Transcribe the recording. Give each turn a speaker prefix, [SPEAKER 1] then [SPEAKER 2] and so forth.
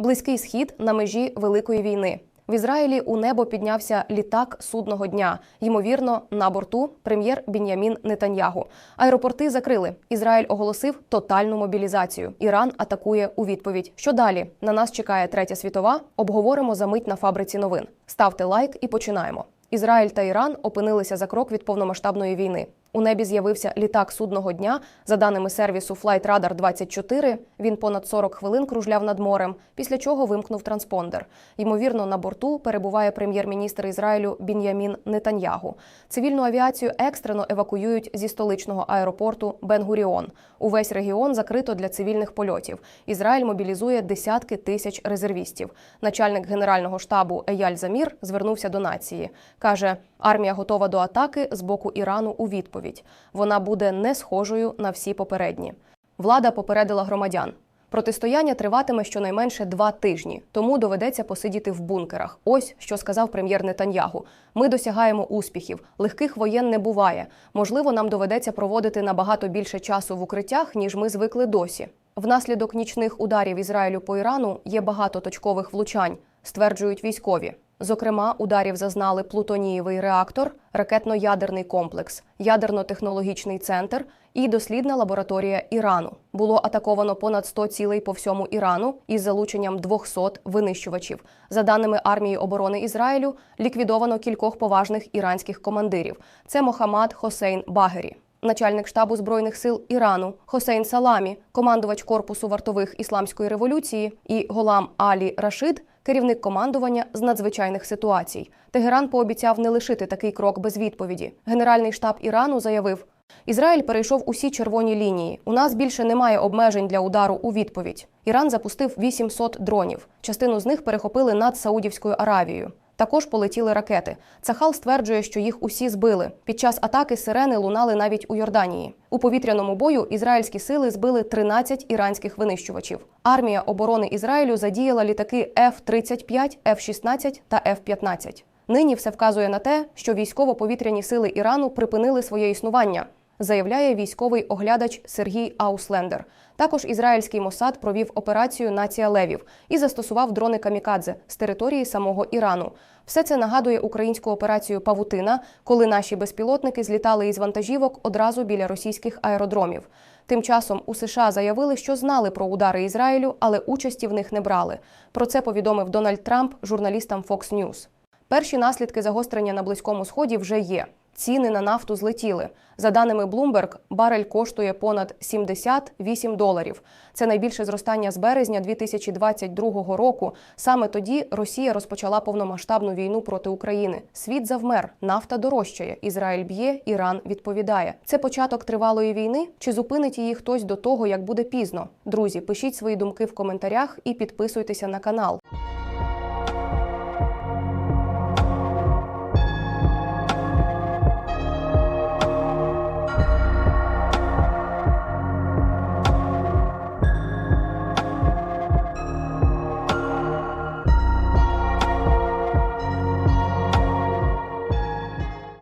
[SPEAKER 1] Близький схід на межі великої війни. В Ізраїлі у небо піднявся літак судного дня. Ймовірно, на борту прем'єр Бін'ямін Нетаньягу. Аеропорти закрили. Ізраїль оголосив тотальну мобілізацію. Іран атакує у відповідь. Що далі? На нас чекає третя світова. Обговоримо за мить на фабриці новин. Ставте лайк і починаємо. Ізраїль та Іран опинилися за крок від повномасштабної війни. У небі з'явився літак судного дня. За даними сервісу Flight Radar 24, він понад 40 хвилин кружляв над морем, після чого вимкнув транспондер. Ймовірно, на борту перебуває прем'єр-міністр Ізраїлю Бін'ямін Нетаньягу. Цивільну авіацію екстрено евакуюють зі столичного аеропорту Бен-Гуріон. Увесь регіон закрито для цивільних польотів. Ізраїль мобілізує десятки тисяч резервістів. Начальник генерального штабу Еяль Замір звернувся до нації. каже: армія готова до атаки з боку Ірану у відповідь. Вона буде не схожою на всі попередні. Влада попередила громадян. Протистояння триватиме щонайменше два тижні, тому доведеться посидіти в бункерах. Ось що сказав прем'єр Нетаньягу. Ми досягаємо успіхів. Легких воєн не буває. Можливо, нам доведеться проводити набагато більше часу в укриттях, ніж ми звикли досі. Внаслідок нічних ударів Ізраїлю по Ірану є багато точкових влучань, стверджують військові. Зокрема, ударів зазнали плутонієвий реактор, ракетно-ядерний комплекс, ядерно-технологічний центр і дослідна лабораторія Ірану. Було атаковано понад 100 цілей по всьому Ірану із залученням 200 винищувачів. За даними армії оборони Ізраїлю, ліквідовано кількох поважних іранських командирів. Це Мохаммад Хосейн Багері. Начальник штабу збройних сил Ірану Хосейн Саламі, командувач корпусу вартових ісламської революції, і Голам Алі Рашид, керівник командування з надзвичайних ситуацій. Тегеран пообіцяв не лишити такий крок без відповіді. Генеральний штаб Ірану заявив: Ізраїль перейшов усі червоні лінії. У нас більше немає обмежень для удару у відповідь. Іран запустив 800 дронів. Частину з них перехопили над Саудівською Аравією. Також полетіли ракети. Цахал стверджує, що їх усі збили. Під час атаки сирени лунали навіть у Йорданії. У повітряному бою ізраїльські сили збили 13 іранських винищувачів. Армія оборони Ізраїлю задіяла літаки F-35, F-16 та F-15. Нині все вказує на те, що військово-повітряні сили Ірану припинили своє існування. Заявляє військовий оглядач Сергій Ауслендер. Також ізраїльський Мосад провів операцію Нація Левів і застосував дрони камікадзе з території самого Ірану. Все це нагадує українську операцію Павутина, коли наші безпілотники злітали із вантажівок одразу біля російських аеродромів. Тим часом у США заявили, що знали про удари Ізраїлю, але участі в них не брали. Про це повідомив Дональд Трамп журналістам Fox News. Перші наслідки загострення на близькому сході вже є. Ціни на нафту злетіли. За даними Bloomberg, барель коштує понад 78 доларів. Це найбільше зростання з березня 2022 року. Саме тоді Росія розпочала повномасштабну війну проти України. Світ завмер, нафта дорожчає. Ізраїль б'є, Іран відповідає. Це початок тривалої війни. Чи зупинить її хтось до того, як буде пізно? Друзі, пишіть свої думки в коментарях і підписуйтеся на канал.